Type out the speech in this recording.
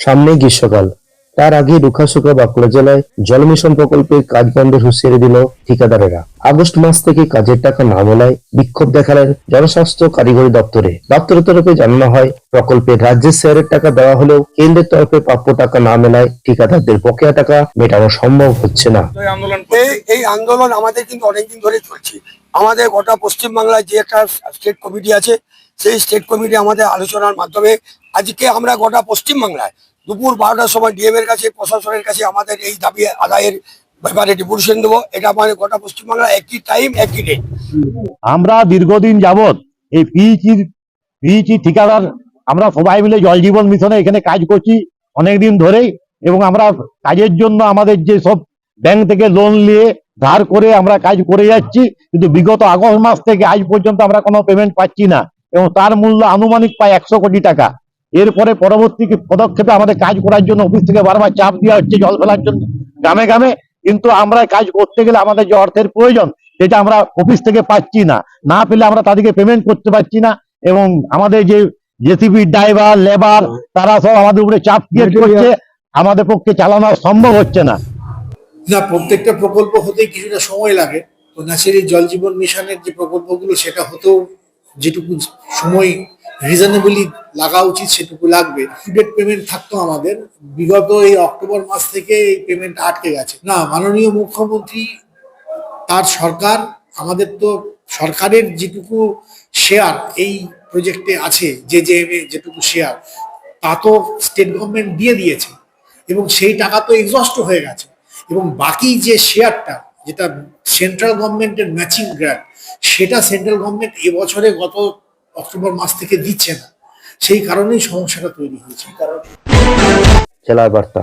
সামনেই গ্রীষ্মকাল। তার আগে রুখাসুখা বাঁকুড়া জেলায় জল মিশন প্রকল্পের কাজ বন্ধের হুঁশিয়ারি দিল ঠিকাদারেরা। আগস্ট মাস থেকে কাজের টাকা না মেলায় বিক্ষোভ দেখালেন জনস্বাস্থ্য কারিগরি দপ্তরে। দপ্তরের তরফে জানানো হয় প্রকল্পে রাজ্যের শেয়ারের টাকা দেওয়া হলেও কেন্দ্রের তরফে প্রাপ্য টাকা না মেলায় ঠিকাদারদের বকেয়া টাকা মেটানো সম্ভব হচ্ছে না। এই আন্দোলন এই এই আন্দোলন আমাদের কিন্তু অনেকদিন ধরে চলছে। আমাদের গোটা পশ্চিমবাংলায় যে একটা স্টেট কমিটি আছে সেই স্টেট কমিটি আমাদের আলোচনার মাধ্যমে আজকে আমরা গোটা পশ্চিমবাংলায় দুপুর বারোটার সময় ডিএম এর কাছে, প্রশাসনের কাছে আমাদের এই দাবি আদায়ের ব্যাপারে ডিপুটেশন দেবো। এটা আমাদের গোটা পশ্চিমবাংলা একই টাইম একই ডেট আমরা দীর্ঘদিন যাবৎ এই পিইচির পিইচি ঠিকাদার, আমরা সবাই মিলে জল জীবন মিশনে এখানে কাজ করছি অনেকদিন ধরেই এবং আমরা কাজের জন্য আমাদের যে সব ব্যাংক থেকে লোন নিয়ে ধার করে আমরা কাজ করে যাচ্ছি। কিন্তু বিগত আগস্ট মাস থেকে আজ পর্যন্ত আমরা কোনো পেমেন্ট পাচ্ছি না এবং তার মূল্য আনুমানিক প্রায় একশো কোটি টাকা। এরপরে পরবর্তী পদক্ষেপে আমাদের কাজ করার জন্য অফিস থেকে বারবার চাপ দেওয়া হচ্ছে জল ফেলার জন্য। গ্রামে গ্রামে কিন্তু আমরা কাজ করতে গেলে আমাদের যে অর্থের প্রয়োজন সেটা আমরা অফিস থেকে পাচ্ছি না। না পেলে আমরা তাদেরকে পেমেন্ট করতে পারছি না এবং আমাদের যে জেসিবি ড্রাইভার লেবার তারা সব আমাদের উপরে চাপ ক্রিয়েট করছে। আমাদের পক্ষে চালানো সম্ভব হচ্ছে না। না প্রত্যেকটা প্রকল্প হতে কিছুটা সময় লাগে। তো ন্যাচারালি জল জীবন মিশনের যে প্রকল্পগুলো সেটা হতেও যেটুকু সময় রিজনেবলি লাগা উচিত সেটুকু লাগবে। ডেট পেমেন্ট থাকতো আমাদের। বিগত এই অক্টোবর মাস থেকে এই পেমেন্ট আটকে গেছে। না, মাননীয় মুখ্যমন্ত্রী, তার সরকার, আমাদের তো সরকারের যেটুকু শেয়ার এই প্রজেক্টে আছে, যে যে যেটুকু শেয়ার তা তো স্টেট গভর্নমেন্ট দিয়ে দিয়েছে। এবং সেই টাকা তো এক্সস্ট হয়ে গেছে। এবং বাকি যে শেয়ারটা যেটা সেন্ট্রাল গভর্নমেন্টের ম্যাচিং গ্র্যান্ট সেটা সেন্ট্রাল গভর্নমেন্ট এবছরে গত অক্টোবর মাস থেকে দিচ্ছে না। সেই কারণেই সমস্যাটা তৈরি হয়েছে। কারণ জেলার বার্তা